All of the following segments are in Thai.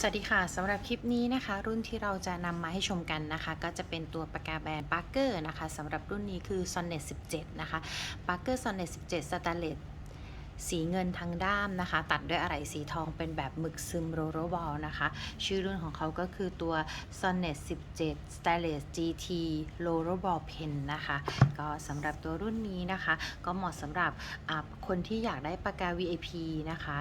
สวัสดีค่ะสำหรับคลิปนี้นะคะ รุ่นที่เราจะนำมาให้ชมกันนะคะ ก็จะเป็นตัวปากกาแบรนด์ Parker นะคะสำหรับรุ่นนี้คือ Sonnet 17 นะคะ Parker Sonnet 17 Stainless สีเงินทั้งด้ามนะคะ ตัดด้วยอะไหล่สีทองเป็นแบบหมึกซึมโรโรบอลนะคะ ชื่อรุ่นของเขาก็คือตัว Sonnet 17 Stainless GT r o l l e r Ball Pen นะคะ ก็สำหรับตัวรุ่นนี้นะคะ ก็เหมาะสำหรับคนที่อยากได้ปากกา VIP นะคะ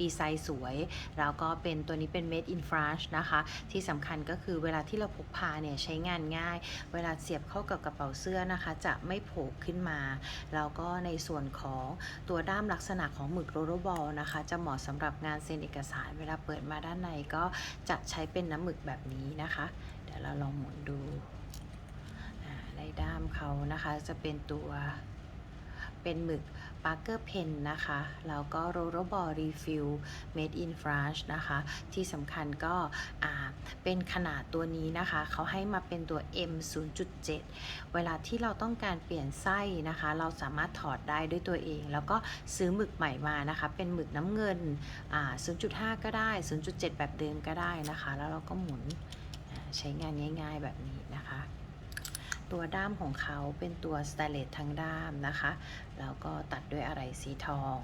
ดีไซน์สวย แล้วก็เป็นตัวนี้เป็น made in France นะคะ ที่สำคัญก็คือเวลาที่เราพกพาเนี่ยใช้งานง่าย เวลาเสียบเข้ากับกระเป๋าเสื้อนะคะ จะไม่โผล่ขึ้นมา แล้วก็ในส่วนของตัวด้ามลักษณะของหมึกโรโรบอลนะคะ จะเหมาะสำหรับงานเซ็นเอกสาร เวลาเปิดมาด้านในก็จะใช้เป็นน้ำหมึกแบบนี้นะคะ เดี๋ยวเราลองหมุนดูอ่าในด้ามเขานะคะจะเป็นตัว เป็นหมึก Parker Pen นนะคะ แล้วก็ r o l l e r Ball Refill Made in France นะคะ ที่สำคัญก็เป็นขนาดตัวนี้นะคะ เขาให้มาเป็นตัว M 0.7 เวลาที่เราต้องการเปลี่ยนไส้นะคะ เราสามารถถอดได้ด้วยตัวเอง แล้วก็ซื้อหมึกใหม่มานะคะ เป็นหมึกน้ำเงิน 0.5 ก็ได้ 0.7 แบบเดิมก็ได้นะคะ แล้วเราก็หมุนใช้งานง่าย ๆแบบนี้นะคะ ตัวด้ามของเขาเป็นตัวส t ตเลสทั้งด้ามนะคะ แล้วก็ตัดด้วยอะไรสีทอง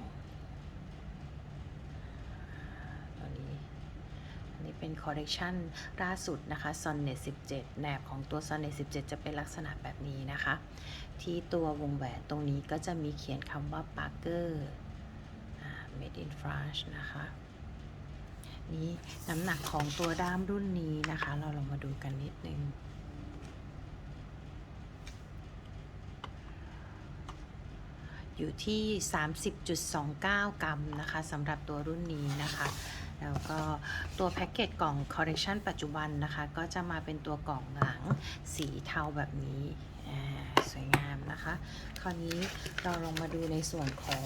ตัวนี้อันนี้เป็นคอ r เร t ชันล่าสุดนะคะ Sonnet 17แนบของตัว Sonnet 17 จะเป็นลักษณะแบบนี้นะคะ ที่ตัววงแหวนตรงนี้ก็จะมีเขียนคำว่า Parker อ่า Made in France นะคะนี่น้ำหนักของตัวด้ามรุ่นนี้นะคะ เราลองมาดูกันนิดนึง อยู่ที่ 30.29 กรัมนะคะสำหรับตัวรุ่นนี้นะคะ แล้วก็ตัวแพ็กเกจกล่องคอ r เร t ชันปัจจุบันนะคะ ก็จะมาเป็นตัวกล่องหลังสีเทาแบบนี้สวยงามนะคะ คราวนี้เราลองมาดูในส่วนของ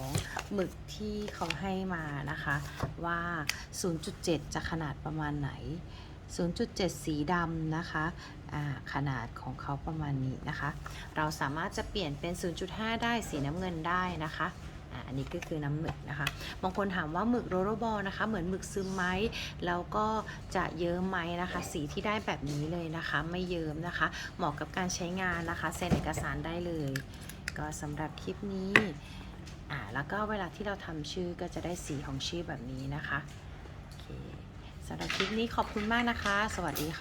หมึกที่เขาให้มานะคะ ว่า 0.7 จะขนาดประมาณไหน 0.7 สีดำนะคะขนาดของเขาประมาณนี้นะคะ เราสามารถจะเปลี่ยนเป็น 0.5 ได้สีน้ำเงินได้นะคะอันนี้ก็คือน้ำหมึกนะคะ บางคนถามว่าหมึกโรโรบอลนะคะ เหมือนหมึกซึมไหมแล้วก็จะเยิ้มไหมนะคะ สีที่ได้แบบนี้เลยนะคะ ไม่เยิ้มนะคะ เหมาะกับการใช้งานนะคะ เซ็นเอกสารได้เลย ก็สำหรับคลิปนี้อ่าแล้วก็เวลาที่เราทำชื่อก็จะได้สีของชื่อแบบนี้นะคะ โอเค สำหรับคลิปนี้ขอบคุณมากนะคะ สวัสดีค่ะ